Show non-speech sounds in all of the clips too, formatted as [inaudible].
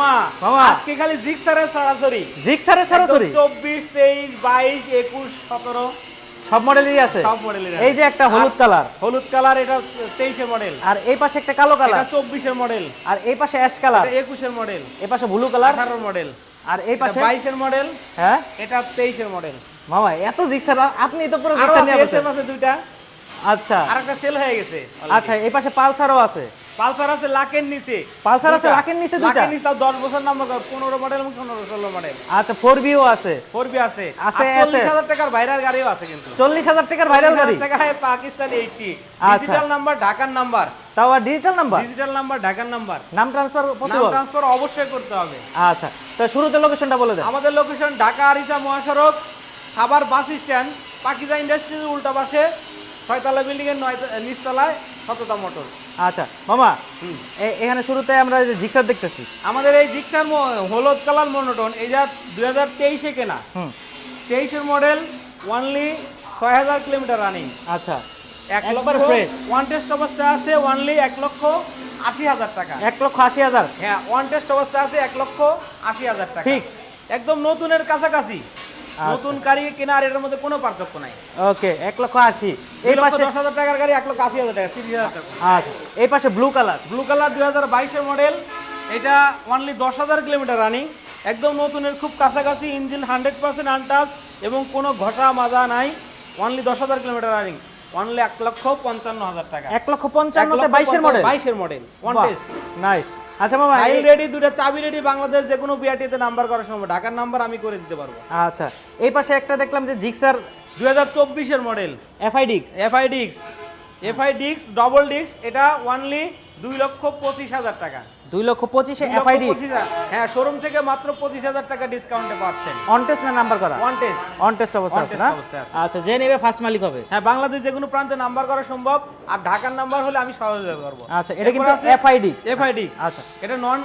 মামা মামা। আজকে খালি জিক্সারের সরাসরি। জিক্সারে সরাসরি? চব্বিশ তেইশ বাইশ একুশ সতেরো। সব মডেলই আছে? সব মডেলের এই যে একটা হলুদ কালার। হলুদ কালার এটা তেইশে মডেল। আর এই পাশে একটা কালো এটা কালার চব্বিশের মডেল। আর এই পাশে অ্যাশ কালার। একুশের মডেল। এই পাশে ব্লু কালার। মডেল। আর এই পাশে বাইশের মডেল। হ্যাঁ? এটা তেইশের মডেল। মামা এত জিক্সার আপনি তো পুরো জিক্সার নিয়ে আছে আছে দুইটা। আচ্ছা। আর একটা সেল হয়ে গেছে আচ্ছা এই পাশে পালসারও আছে। পালসার আছে লাখের নিচে। পালসার আছে। লাখের নিচে দুইটা? লাখের নিচে তাও দশ বছর নাম্বার পনেরো মডেল এবং পনেরো ষোলো মডেল আচ্ছা আছে। আছে। আছে, চল্লিশ আছে। হাজার টাকার বাইরের গাড়িও আছে কিন্তু। চল্লিশ হাজার টাকার ভাইরাল গাড়ি? টাকায় পাকিস্তান এইটটি আচ্ছা। ডিজিটাল নাম্বার ঢাকার নাম্বার তাও আর ডিজিটাল নাম্বার ডিজিটাল নাম্বার ঢাকার নাম্বার নাম ট্রান্সফার নাম ট্রান্সফার অবশ্যই করতে হবে। আচ্ছা তো শুরুতে লোকেশনটা বলে দেন। আমাদের লোকেশন ঢাকা আরিচা মহাসড়ক সাভার বাস স্ট্যান্ড পাকিজা ইন্ডাস্ট্রির উল্টা পাশে। ছয়তলা বিল্ডিং এর নয় নিচতলায় সততা মোটর আচ্ছা মামা এখানে শুরুতে আমরা যে জিক্সার দেখতেছি। আমাদের এই জিক্সার হলুদ কালার মনোটন এই যা দুই হাজার তেইশে কেনা। হুম। তেইশের মডেল ওয়ানলি ছয় হাজার কিলোমিটার রানিং আচ্ছা এক লক্ষ। ওয়ান টেস্ট অবস্থা আছে ওয়ানলি এক লক্ষ আশি হাজার টাকা। এক লক্ষ আশি হাজার? হ্যাঁ ওয়ান টেস্ট অবস্থা আছে এক লক্ষ আশি হাজার টাকা। Fixed। একদম নতুনের কাছাকাছি। নতুন গাড়ি কেনা আর এটার মধ্যে কোনো পার্থক্য নাই। ওকে এক লক্ষ আশি। এই পাশে দশ হাজার টাকার গাড়ি এক লক্ষ আশি হাজার টাকা তিরিশ হাজার টাকা। আচ্ছা এই পাশে ব্লু কালার। ব্লু কালার দুই হাজার বাইশের মডেল। এটা অনলি দশ হাজার কিলোমিটার রানিং। একদম নতুনের খুব কাছাকাছি ইঞ্জিন হান্ড্রেড পার্সেন্ট আনটাচ এবং কোনো ঘষা মাজা নাই। অনলি দশ হাজার কিলোমিটার রানিং। অনলি এক লক্ষ পঞ্চান্ন হাজার টাকা। এক লক্ষ পঞ্চান্নতে বাইশের মডেল। বাইশের মডেল। ওয়ান নাইস আচ্ছা মামা আই রেডি দুটো চাবি রেডি বাংলাদেশ যে কোনো বিআরটিতে নাম্বার করার সময়। ঢাকার নাম্বার আমি করে দিতে পারব। আচ্ছা এই পাশে একটা দেখলাম যে জিক্সার দুই হাজার চব্বিশের মডেল এফআইডিক্স এফআই ডিক্স এফআই ডিক্স ডবল ডিক্স এটা ওয়ানলি দুই লক্ষ পঁচিশ হাজার টাকা। দুই লক্ষ পঁচিশে এফআইডি হ্যাঁ শোরুম থেকে মাত্র পঁচিশ হাজার টাকা ডিসকাউন্টে পাচ্ছেন। অন টেস্ট না নাম্বার করা? ওয়ান টেস্ট অন টেস্ট অবস্থা আছে না? আচ্ছা যে নেবে ফার্স্ট মালিক হবে। হ্যাঁ বাংলাদেশ যে কোনো প্রান্তে নাম্বার করা সম্ভব আর ঢাকার নাম্বার হলে আমি সহযোগিতা করব। আচ্ছা এটা কিন্তু এফআইডিক্স এফআই ডিক্স আচ্ছা। এটা নন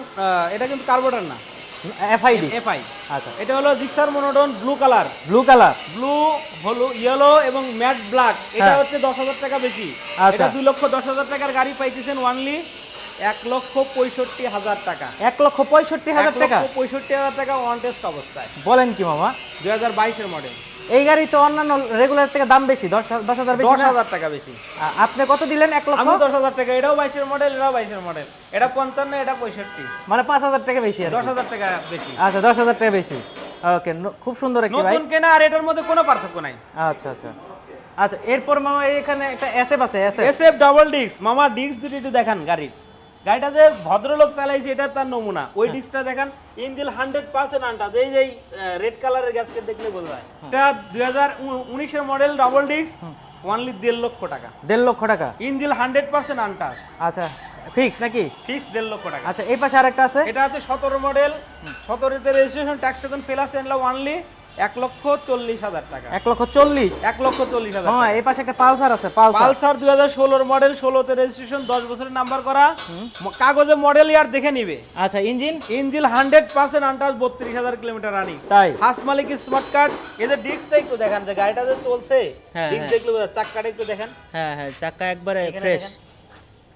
এটা কিন্তু কার্বোটার না। এফআইডি এফআই আচ্ছা। এটা হলো Gixxer monotone blue colour blue colour blue হলো ইয়েলো এবং ম্যাট ব্ল্যাক এটা হ্যাঁ। হচ্ছে দশ হাজার টাকা বেশি। আচ্ছা। দুই লক্ষ দশ হাজার টাকার গাড়ি পাইতেছেন ওয়ানলি এক লক্ষ পঁয়ষট্টি হাজার টাকা। এক লক্ষ পঁয়ষট্টি হাজার টাকা? পঁয়ষট্টি হাজার টাকা ওয়ান টেস্ট অবস্থায়। বলেন কি মামা? দুই হাজার বাইশের মডেল এই গাড়ি তো অন্যান্য রেগুলার থেকে দাম বেশি দশ দশ হাজার বেশি দশ হাজার টাকা বেশি। আপনি কত দিলেন এক লক্ষ? দশ হাজার টাকা এটাও বাইশের মডেল এটাও বাইশের মডেল এটা পঞ্চান্ন এটা পঁয়ষট্টি। মানে পাঁচ হাজার টাকা বেশি দশ হাজার টাকা বেশি। আচ্ছা দশ হাজার টাকা বেশি। ওকে খুব সুন্দর একটি নতুন কেনা আর এটার মধ্যে কোনো পার্থক্য নাই। আচ্ছা আচ্ছা। আচ্ছা এরপর মামা এখানে একটা এসএফ আছে এসএফ এসএফ ডাবল ডিস্ক মামা ডিস্ক দুটি একটু দেখান গাড়ির। গাড়িটা যে ভদ্রলোক চালাইছে এটা তার নমুনা। ওই হ্যাঁ। ডিস্কটা দেখান ইঞ্জিল হান্ড্রেড পার্সেন্ট আনটাচ এই যে রেড কালারের গ্যাসকে দেখলে বোঝা যায়। হ্যাঁ। এটা দুই হাজার উনিশের মডেল ডাবল ডিস্ক ওয়ানলি দেড় লক্ষ টাকা। দেড় লক্ষ টাকা? ইঞ্জিল হান্ড্রেড পার্সেন্ট আনটাচ আচ্ছা ফিক্স নাকি? ফিক্সড দেড় লক্ষ টাকা। আচ্ছা এই পাশে আরেকটা আছে? এটা হচ্ছে সতেরো মডেল সতেরোতে রেজিস্ট্রেশন ট্যাক্স প্লাস এনলা ওয়ানলি এক লক্ষ চল্লিশ হাজার টাকা। এক লক্ষ চল্লিশ? এক লক্ষ চল্লিশ হাজার মামা এই পাশে একটা পালসার আছে পালসার। দুই হাজার ষোলোর মডেল ষোলোতে রেজিস্ট্রেশন দশ বছরের নাম্বার করা। কাগজে মডেল ইয়ার দেখে নিবে। আচ্ছা engine engine hundred percent untouch বত্রিশ হাজার কিলোমিটার রানিং তাই? ফার্স্ট মালিক স্মার্ট কার্ড এদের ডিস্কটা একটু দেখান যে গাড়িটা যে চলছে হ্যাঁ, ডিস্ক হ্যাঁ। দেখলে চাক্কাটা একটু দেখেন। হ্যাঁ হ্যাঁ চাকা একবারে ফ্রেশ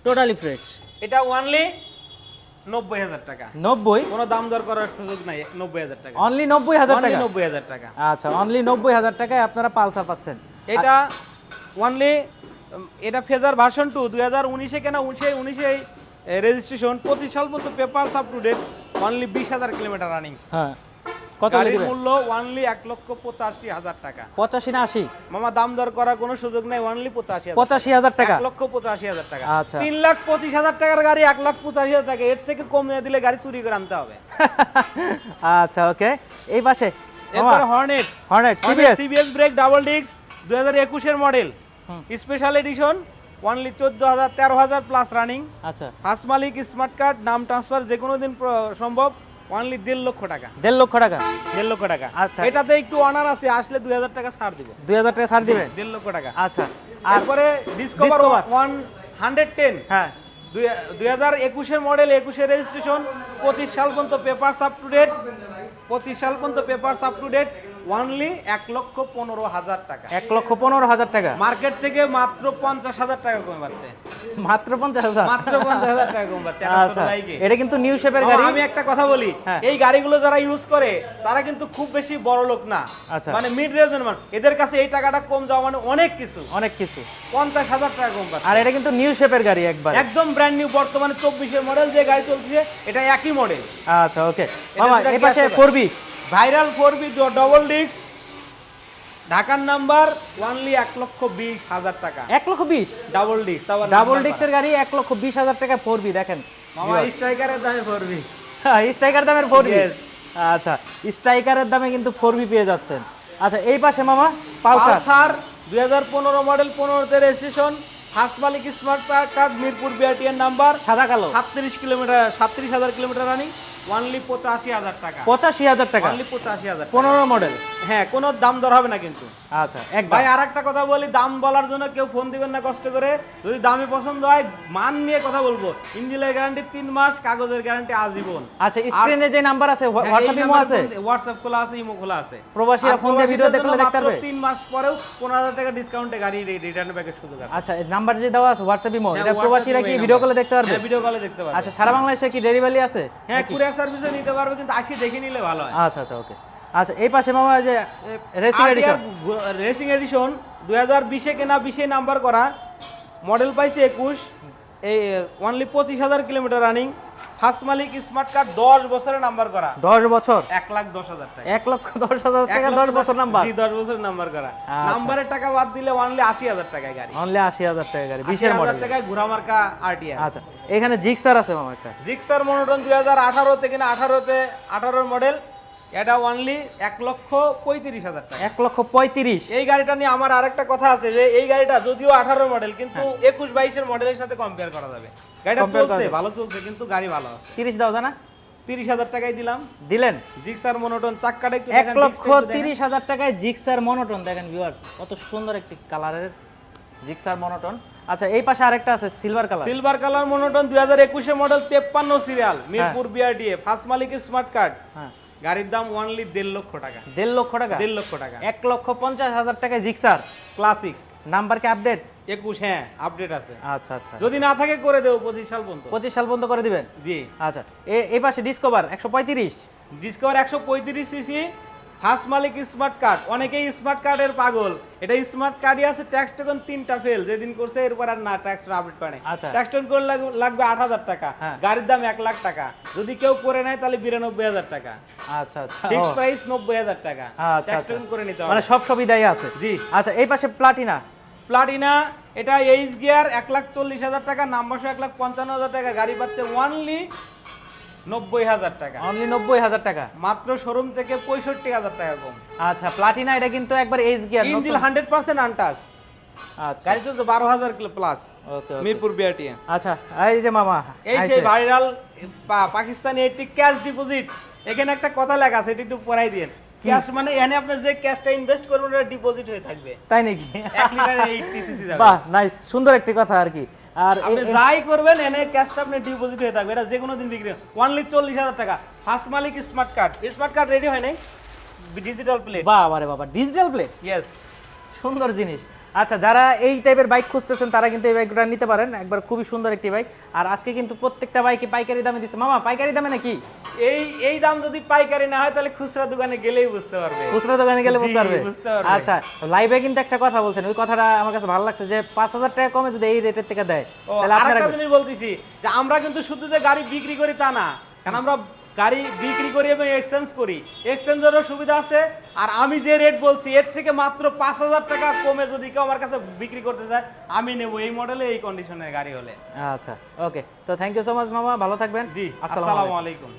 টোটালি ফ্রেশ এটা ওয়ানলি নব্বই হাজার টাকা। নব্বই? কোনো দাম দর করার সুযোগ নাই নব্বই হাজার টাকা। অনলি নব্বই হাজার টাকা? নব্বই হাজার টাকা। আচ্ছা অনলি নব্বই হাজার টাকায় আপনারা পালসার পাচ্ছেন। এটা ওয়ানলি এটা ফেজার ভার্সন টু দুই হাজার উনিশে কেনা উনিশে উনিশে রেজিস্ট্রেশন পঁচিশ সাল পর্যন্ত paper up to date only বিশ হাজার কিলোমিটার রানিং হ্যাঁ। কত গাড়ির মূল্য এক লক্ষ পঁচাশি হাজার টাকা। পঁচাশি না আশি? মামা দাম দর করার কোনো সুযোগ নেই পঁচাশি পঁচাশি হাজার টাকা। এক লক্ষ পঁচাশি হাজার টাকা। আচ্ছা। তিন লাখ পঁচিশ হাজার টাকার গাড়ি এক লাখ পঁচাশি হাজার টাকা। এর থেকে কমিয়ে দিলে গাড়ি চুরি করে আনতে হবে। [laughs] আচ্ছা ওকে। এই পাশে এরপরে Hornet Hornet CBS CBS brake double disc দুই হাজার একুশের মডেল স্পেশাল এডিশন ওয়ানলি চোদ্দ হাজার তেরো হাজার প্লাস রানিং আচ্ছা। হাস মালিক স্মার্ট কার্ড নাম ট্রান্সফার যে কোনো দিন সম্ভব। ওয়ানলি দেড় লক্ষ টাকা। দেড় লক্ষ টাকা? দেড় লক্ষ টাকা। আচ্ছা। এটাতে একটু অনার আছে আসলে দুই হাজার টাকা ছাড় দিব। দুই হাজার টাকা ছাড় দিবে? দেড় লক্ষ টাকা। আচ্ছা। তারপরে ডিসকভার ওয়ান হান্ড্রেড টেন হ্যাঁ। দুই হাজার একুশের মডেল একুশের রেজিস্ট্রেশন পঁচিশ সাল পর্যন্ত পেপার আপ টু ডেট পঁচিশ সাল পর্যন্ত paper up to date only এক লক্ষ পনেরো হাজার টাকা। এক লক্ষ পনেরো হাজার টাকা? মার্কেট থেকে মাত্র পঞ্চাশ হাজার টাকা কমে পাচ্ছে। মাত্র পঞ্চাশ হাজার? মাত্র পঞ্চাশ হাজার টাকা কমে পাচ্ছে। ছোট আচ্ছা। এটা কিন্তু নিউ শেপের গাড়ি? আমি একটা কথা বলি হ্যাঁ। এই গাড়িগুলো যারা ইউজ করে তারা কিন্তু খুব বেশি বড় লোক না। আচ্ছা। মানে মিড রেঞ্জের এদের কাছে এই টাকাটা কম যাওয়া মানে অনেক কিছু। অনেক কিছু। পঞ্চাশ হাজার টাকা কম পাচ্ছে। আর এটা কিন্তু নিউ শেপের গাড়ি একবার। একদম ব্র্যান্ড নিউ বর্তমানে চব্বিশের মডেল যে গাড়ি চলছে এটা একই মডেল আচ্ছা ওকে মামা এই পাশে gas four B viral four B double disc ঢাকার নাম্বার ওয়ানলি এক লক্ষ বিশ হাজার টাকা। এক লক্ষ বিশ? ডাবল ডিস্ক ডাবল ডিস্কের গাড়ি এক লক্ষ বিশ হাজার টাকা ফোর বি দেখেন। মামা স্ট্রাইকারের দামে ফোর বি স্ট্রাইকার দামের ফোর বি আচ্ছা স্ট্রাইকারের দামে কিন্তু ফোর বি পেয়ে যাচ্ছেন। আচ্ছা এই পাশে মামা পালসার। দুই হাজার পনেরো মডেল পনেরোতে রেজিস্ট্রেশন হাস মালিক স্মার্ট কার্ড মিরপুর বিআরটিএর নাম্বার সাদা কালো। সাতত্রিশ কিলোমিটার সাতত্রিশ হাজার কিলোমিটার রানিং ওয়ানলি পঁচাশি হাজার টাকা। পঁচাশি হাজার টাকা? ওয়ানলি পঁচাশি হাজার পনেরো মডেল হ্যাঁ কোনো দাম দর হবে না কিন্তু। আচ্ছা একবার ভাই আর একটা কথা বলি দাম বলার জন্য কেউ ফোন দিবেন না কষ্ট করে। যদি দামে পছন্দ হয় মান নিয়ে কথা বলব। ইঞ্জিনের গ্যারান্টি তিন মাস কাগজের গ্যারান্টি আজীবন। আচ্ছা স্ক্রিনে যে নাম্বার আছে হোয়াটসঅ্যাপ ইমো আছে? হোয়াটসঅ্যাপ খোলা আছে ইমো খোলা আছে। প্রবাসীরা ফোন দিয়ে ভিডিও দেখলে দেখতে পারবে। তিন মাস পরেও পনেরো হাজার টাকা ডিসকাউন্টে গাড়ি রিটার্ন ব্যাকের সুযোগ আছে। আচ্ছা নাম্বার যে দেওয়া আছে হোয়াটসঅ্যাপ ইমো হ্যাঁ, এটা প্রবাসীরা কি ভিডিও। কলে দেখতে পারবে? হ্যাঁ ভিডিও কলে দেখতে পারবে। আচ্ছা সারা বাংলাদেশে কি ডেলিভারি আছে? হ্যাঁ কুরিয়ার সার্ভিসে নিতে পারবে কিন্তু আসি দেখে নিলে ভালো হয়। আচ্ছা আচ্ছা ওকে আচ্ছা এই পাশে মামা যে রেসিং এডিশন রেসিং এডিশন দুই হাজার বিশে কেনা বিশে নাম্বার করা মডেল পাইছে একুশ এই অনলি পঁচিশ হাজার কিলোমিটার রানিং ফার্স্ট মালিক স্মার্ট কার্ড দশ বছরের নাম্বার করা। দশ বছর? এক লাখ দশ হাজার টাকা। এক লক্ষ দশ হাজার টাকা লক্ষ দশ বছর নাম্বার? জি দশ বছরের নাম্বার করা। আচ্ছা। নাম্বারের টাকা বাদ দিলে অনলি আশি হাজার টাকায় গাড়ি। অনলি হাজার টাকা গাড়ি বিশের বিশের মডেল হাজার টাকায় ঘোড়া মার্কা আরটিআর আচ্ছা এখানে জিক্সার আছে মামা একটা। জিক্সার মনোটন দুই হাজার আঠারোতে কিনা আঠারোতে আঠারোর মডেল এটা অনলি এক লক্ষ পঁয়ত্রিশ হাজার টাকা। এক লক্ষ পঁয়ত্রিশ। এই গাড়িটা নিয়ে আমার আরেকটা কথা আছে যে এই গাড়িটা যদিও আঠারো মডেল কিন্তু একুশ বাইশের মডেলের সাথে কম্পেয়ার করা যাবে। গাড়িটা চলছে ভালো চলছে কিন্তু গাড়ি ভালো আছে। দাও জানা? তিরিশ হাজার টাকায় দিলাম। দিলেন? জিক্সার মনোটন চাক্কাটা একটু এক দেখেন, লক্ষ disc টা একটু দেখেন। তিরিশ হাজার টাকায় জিক্সার মনোটন দেখেন ভিউয়ার্স কত সুন্দর একটি কালারের জিক্সার মনোটন। আচ্ছা এই পাশে আরেকটা আছে silver colour silver colour monotone দুই হাজার একুশে মডেল তেপ্পান্ন সিরিয়াল মিরপুর বিআরডিএ ফার্স্ট মালিক স্মার্ট কার্ড হ্যাঁ। গাড়ির দাম অনলি দেড় লক্ষ টাকা। দেড় লক্ষ টাকা? দেড় লক্ষ টাকা। এক লক্ষ পঞ্চাশ হাজার টাকায় জিক্সার। ক্লাসিক নাম্বার কি আপডেট? একুশ হ্যাঁ আপডেট আছে। আচ্ছা আচ্ছা। যদি না থাকে করে দেবো পঁচিশ সাল পর্যন্ত পঁচিশ সাল পর্যন্ত করে দিবেন? জি। আচ্ছা এই পাশে ডিসকভার একশো পঁয়ত্রিশ। ডিসকভার একশো পঁয়ত্রিশ সিসি ফার্স্ট মালিক স্মার্ট কার্ড অনেকেই স্মার্ট কার্ডের পাগল। এটা স্মার্ট কার্ডই আছে ট্যাক্স টোকন তিনটা ফেল যেদিন করছে এরপর আর না ট্যাক্স আপডেট করে আচ্ছা। ট্যাক্স টোকন করে লাগবে আট হাজার টাকা। হ্যাঁ। গাড়ির দাম এক লাখ টাকা। যদি কেউ করে নেয় তাহলে বিরানব্বই হাজার টাকা। আচ্ছা আচ্ছা। ফিক্স প্রাইস নব্বই হাজার টাকা। আচ্ছা, ট্যাক্স আচ্ছা। টোকন করে নিতে মানে হবে সব সুবিধাই আছে। জি। আচ্ছা এই পাশে প্লাটিনা প্লাটিনা এটা এইচ গিয়ার এক লাখ চল্লিশ হাজার টাকা নাম্বার এক লাখ পঞ্চান্ন হাজার টাকা গাড়ি পাচ্ছে ওয়ানলি নব্বই হাজার টাকা। অনলি নব্বই হাজার টাকা? মাত্র শোরুম থেকে পঁয়ষট্টি হাজার টাকা কম। আচ্ছা প্লাটিনা এটা কিন্তু একবার H gear engine hundred percent untouch আচ্ছা। গাড়ি চলছে বারো হাজার প্লাস মিরপুর বিআরটিএ আচ্ছা এই যে মামা এই। সেই ভাইরাল পাকিস্তানি একটি ক্যাশ ডিপোজিট এখানে একটা কথা লেখা আছে এটা একটু পড়াই দিন ক্যাশ মানে এখানে আপনি যে ক্যাশটা ইনভেস্ট করবেন ওটা ডিপোজিট হয়ে থাকবে। তাই নাকি? বাহ নাইস সুন্দর একটি কথা আর কি। আর আপনি যাই করবেন এনে ক্যাশটা আপনি ডিপোজিট হয়ে থাকবে। এটা যে কোনো দিন বিক্রি ওয়ানলি চল্লিশ হাজার টাকা। ফার্স্ট মালিক smart card smart card ready হয় নাই? ডিজিটাল প্লেট বাহ রে বাবা ডিজিটাল প্লেট ইয়েস সুন্দর জিনিস। আচ্ছা যারা এই টাইপের বাইক খুঁজতেছেন তারা কিন্তু এই বাইকটা নিতে পারেন। একবার খুবই সুন্দর একটি বাইক আর আজকে কিন্তু প্রত্যেকটা বাইকে পাইকারি দামে দিচ্ছে। মামা পাইকারি দামে নাকি? এই এই দাম যদি পাইকারি না হয় তাহলে খুচরা দোকানে গেলেই বুঝতে পারবে। খুচরা দোকানে গেলে বুঝতে পারবে। আচ্ছা লাইভে কিন্তু একটা কথা বলছেন। ওই কথাটা আমার কাছে ভালো লাগছে যে পাঁচ হাজার টাকা কমে যদি এই রেটের থেকে দেয় তাহলে আপনারা জিনিস বলতেছি যে আমরা কিন্তু শুধু যে গাড়ি বিক্রি করি তা না। কারণ আমরা গাড়ি বিক্রি করি এবং এক্সচেঞ্জ করি। এক্সচেঞ্জেরও সুবিধা আছে। আর আমি যে রেট বলছি এর থেকে মাত্র পাঁচ হাজার টাকা কমে যদি কেউ আমার কাছে বিক্রি করতে চায় আমি নেব এই মডেলে এই কন্ডিশনের গাড়ি হলে। আচ্ছা ওকে তো থ্যাংক ইউ সো মাচ মামা। ভালো থাকবেন। জি আসসালামু আসসালামু আলাইকুম।